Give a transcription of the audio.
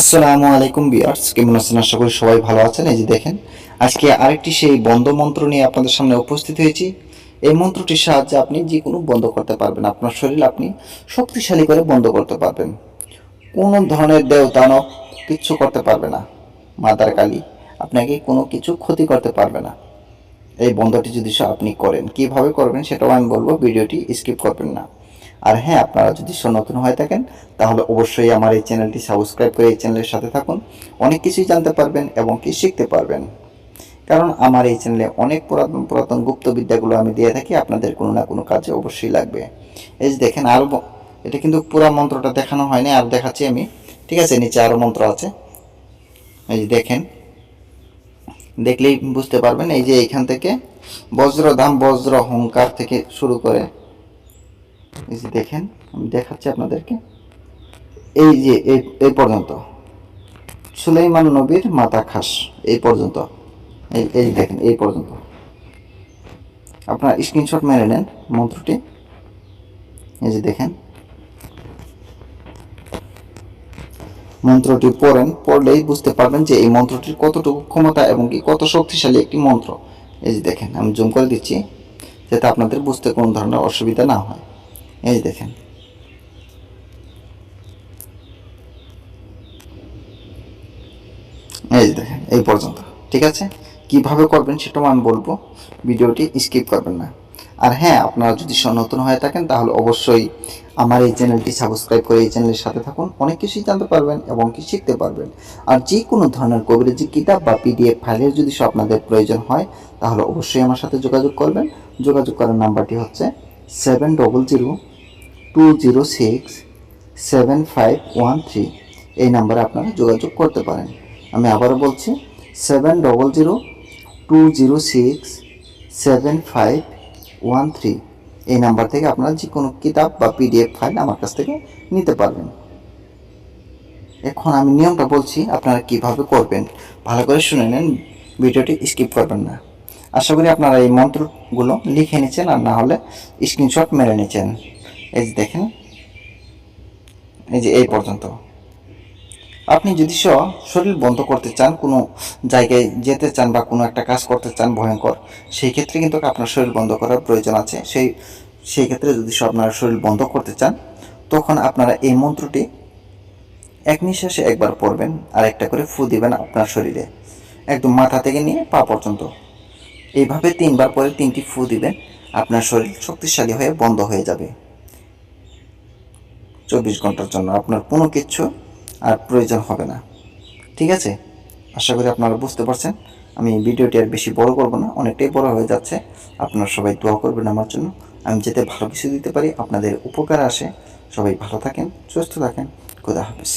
আসসালামু আলাইকুম বিয়ার্স কেমন আছেন? আশা করি সবাই ভালো আছেন। এই যে দেখেন, আজকে আরেকটি সেই বন্ধ মন্ত্র নিয়ে আপনাদের সামনে উপস্থিত হয়েছি। এই মন্ত্রটির সাহায্যে আপনি যে কোনো বন্ধ করতে পারবেন। আপনার শরীর আপনি শক্তিশালী করে বন্ধ করতে পারবেন। কোনো ধরনের দেও দানব কিচ্ছু করতে পারবে না। মাদার কালী আপনাকে কোনো কিছু ক্ষতি করতে পারবে না। এই বন্ধটি যদি আপনি করেন, কীভাবে করবেন সেটাও আমি বলব, ভিডিওটি স্কিপ করবেন না। আর হ্যাঁ আপনারা যদি নতুন হয়ে থাকেন, তাহলে অবশ্যই আমার এই চ্যানেলটি সাবস্ক্রাইব করে এই চ্যানেলের সাথে থাকুন। অনেক কিছুই জানতে পারবেন এবং কি শিখতে পারবেন। কারণ আমার এই চ্যানেলে অনেক পুরাতন পুরাতন গুপ্ত বিদ্যাগুলো আমি দিয়ে থাকি, আপনাদের কোনো না কোনো কাজে অবশ্যই লাগবে। এই যে দেখেন আরও এটা কিন্তু পুরো মন্ত্রটা দেখানো হয়নি, আর দেখাচ্ছি আমি। ঠিক আছে, নিচে আরও মন্ত্র আছে। এই যে দেখেন, দেখলেই বুঝতে পারবেন, এই যে এইখান থেকে বজ্রধাম বজ্র হংকার থেকে শুরু করে এই যে দেখেন, আমি দেখাচ্ছি আপনাদেরকে। এই যে, এই পর্যন্ত। সুলাইমান নবীর মাথা খাস, এই পর্যন্ত। এই এই দেখেন, এই পর্যন্ত। আপনার স্ক্রিনশট মেরে নেন মন্ত্রটি। এই যে দেখেন। মন্ত্রটি পড়েন, পড়লেই বুঝতে পারবেন যে এই মন্ত্রটির কতটুকু ক্ষমতা এবং কি কত শক্তিশালী একটি মন্ত্র। এই যে দেখেন, আমি জুম করে দিচ্ছি, যাতে আপনাদের বুঝতে কোনো ধরনের অসুবিধা না হয়। এই দেখেন। এই দেখেন, এই পর্যন্ত। ঠিক আছে? কীভাবে করবেন সেটাও আমি বলব। ভিডিওটি স্কিপ করবেন না। আর হ্যাঁ আপনারা যদি নতুন হয়ে থাকেন, তাহলে অবশ্যই আমার এই চ্যানেলটি সাবস্ক্রাইব করে এই চ্যানেলের সাথে থাকুন। অনেক কিছুই জানতে পারবেন এবং কি শিখতে পারবেন। আর যে কোনো ধরনের কবিরাজি কিতাব বা পিডিএফ ফাইলের যদি সব আপনাদের প্রয়োজন হয়, তাহলে অবশ্যই আমার সাথে যোগাযোগ করবেন। যোগাযোগ করার নাম্বারটি হচ্ছে seven double zero two zero six seven five one three এই নাম্বারে আপনারা যোগাযোগ করতে পারেন। আমি আবারও বলছি seven double zero two zero six seven five one three এই নাম্বার থেকে আপনারা যে কোনো কিতাব বা পিডিএফ ফাইল আমার কাছ থেকে নিতে পারবেন। এখন আমি নিয়মটা বলছি, আপনারা কীভাবে করবেন, ভালো করে শুনে নেন, ভিডিওটি স্কিপ করবেন না। আশা করি আপনারা এই মন্ত্রগুলো লিখে নিচ্ছেন আর না হলে স্ক্রিনশট মেরে নিচ্ছেন এই যে দেখেন, এই যে এই পর্যন্ত। আপনি যদি স শরীর বন্ধ করতে চান, কোনো জায়গায় যেতে চান বা কোনো একটা কাজ করতে চান ভয়ঙ্কর, সেই ক্ষেত্রে কিন্তু আপনার শরীর বন্ধ করার প্রয়োজন আছে। সেই সেই ক্ষেত্রে যদি আপনার শরীর বন্ধ করতে চান, তখন আপনারা এই মন্ত্রটি এক নিঃশ্বাসে একবার পড়বেন আর একটা করে ফু দিবেন আপনার শরীরে। একদম মাথা থেকে নিয়ে পা পর্যন্ত। এইভাবে তিনবার পরে তিনটি ফু দিবেন, আপনার শরীর শক্তিশালী হয়ে বন্ধ হয়ে যাবে। চব্বিশ ঘণ্টার জন্য আপনার কোনো কিছু আর প্রয়োজন হবে না। ঠিক আছে? আশা করি আপনারা বুঝতে পারছেন। আমি ভিডিওটি আর বেশি বড় করব না, অনেকটাই বড় হয়ে যাচ্ছে। আপনারা সবাই দোয়া করবেন আমার জন্য। আমি যেতে ভালো কিছু দিতে পারি, আপনাদের উপকার আসে। সবাই ভালো থাকেন, সুস্থ থাকেন। খুদা হাফিজ।